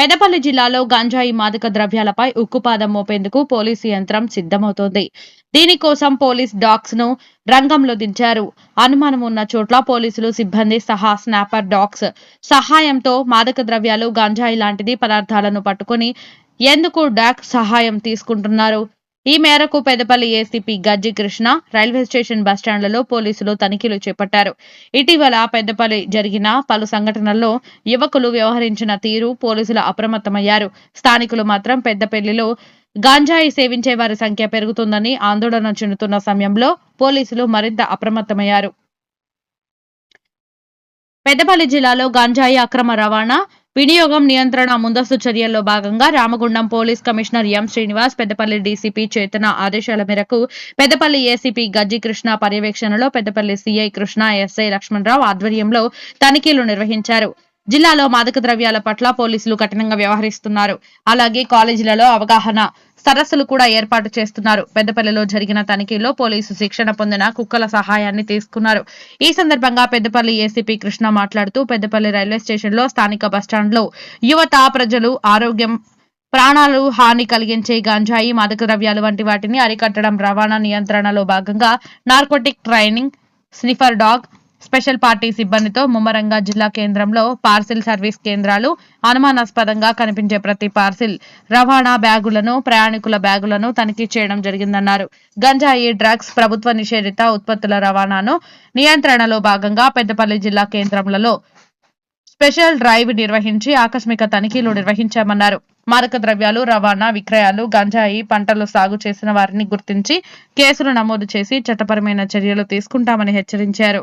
పెదపల్లి జిల్లాలో గంజాయి మాదక ద్రవ్యాలపై ఉక్కుపాదం మోపేందుకు పోలీసు యంత్రం సిద్ధమవుతోంది. దీనికోసం పోలీస్ డాగ్స్ను రంగంలో దించారు. అనుమానం ఉన్న చోట్ల పోలీసులు సిబ్బంది సహా స్నాపర్ డాగ్స్ సహాయంతో మాదక ద్రవ్యాలు గంజాయి లాంటిది పదార్థాలను పట్టుకుని ఎందుకు డాగ్ సహాయం తీసుకుంటున్నారు? ఈ మేరకు Pedapalli ACP Gajji Krishna railway station బస్టాండ్లలో పోలీసులు తనిఖీలు చేపట్టారు. ఇటీవల పెద్దపల్లి జరిగిన పలు సంఘటనల్లో యువకులు వ్యవహరించిన తీరు పోలీసులు అప్రమత్తమయ్యారు. స్థానికులు మాత్రం పెద్దపల్లిలో గాంజాయి సేవించే వారి సంఖ్య పెరుగుతుందని ఆందోళన చెందుతున్న సమయంలో పోలీసులు మరింత అప్రమత్తమయ్యారు. పెద్దపల్లి జిల్లాలో గాంజాయి అక్రమ రవాణా వినియోగం నియంత్రణ ముందస్తు చర్యల్లో భాగంగా Ramagundam police commissioner M Srinivas Peddapalli DCP Chetana ఆదేశాల మేరకు పెద్దపల్లి ఏసీపీ గజ్జి కృష్ణ పర్యవేక్షణలో పెద్దపల్లి సీఐ కృష్ణ ఎస్ఐ లక్ష్మణరావు ఆధ్వర్యంలో తనిఖీలు నిర్వహించారు. జిల్లాలో మాదక ద్రవ్యాల పట్ల పోలీసులు కఠినంగా వ్యవహరిస్తున్నారు. అలాగే కాలేజీలలో అవగాహన సరస్సులు కూడా ఏర్పాటు చేస్తున్నారు. పెద్దపల్లిలో జరిగిన తనిఖీల్లో పోలీసు శిక్షణ పొందిన కుక్కల సహాయాన్ని తీసుకున్నారు. ఈ సందర్భంగా పెద్దపల్లి ఏసీపీ కృష్ణ మాట్లాడుతూ పెద్దపల్లి రైల్వే స్టేషన్లో స్థానిక బస్టాండ్లో యువత ప్రజలు ఆరోగ్యం ప్రాణాలు హాని కలిగించే గంజాయి మాదక ద్రవ్యాలు వంటి వాటిని అరికట్టడం రవాణా నియంత్రణలో భాగంగా narcotic training sniffer dog special party సిబ్బందితో ముమ్మరంగా జిల్లా కేంద్రంలో పార్సిల్ సర్వీస్ కేంద్రాలు అనుమానాస్పదంగా కనిపించే ప్రతి పార్సిల్ రవాణా బ్యాగులను ప్రయాణికుల బ్యాగులను తనిఖీ చేయడం జరిగిందన్నారు. గంజాయి డ్రగ్స్ ప్రభుత్వ నిషేధిత ఉత్పత్తుల రవాణాను నియంత్రణలో భాగంగా పెద్దపల్లి జిల్లా కేంద్రంలో స్పెషల్ డ్రైవ్ నిర్వహించి ఆకస్మిక తనిఖీలు నిర్వహించామన్నారు. మారక ద్రవ్యాలు రవాణా విక్రయాలు గంజాయి పంటలు సాగు చేసిన వారిని గుర్తించి కేసులు నమోదు చేసి చట్టపరమైన చర్యలు తీసుకుంటామని హెచ్చరించారు.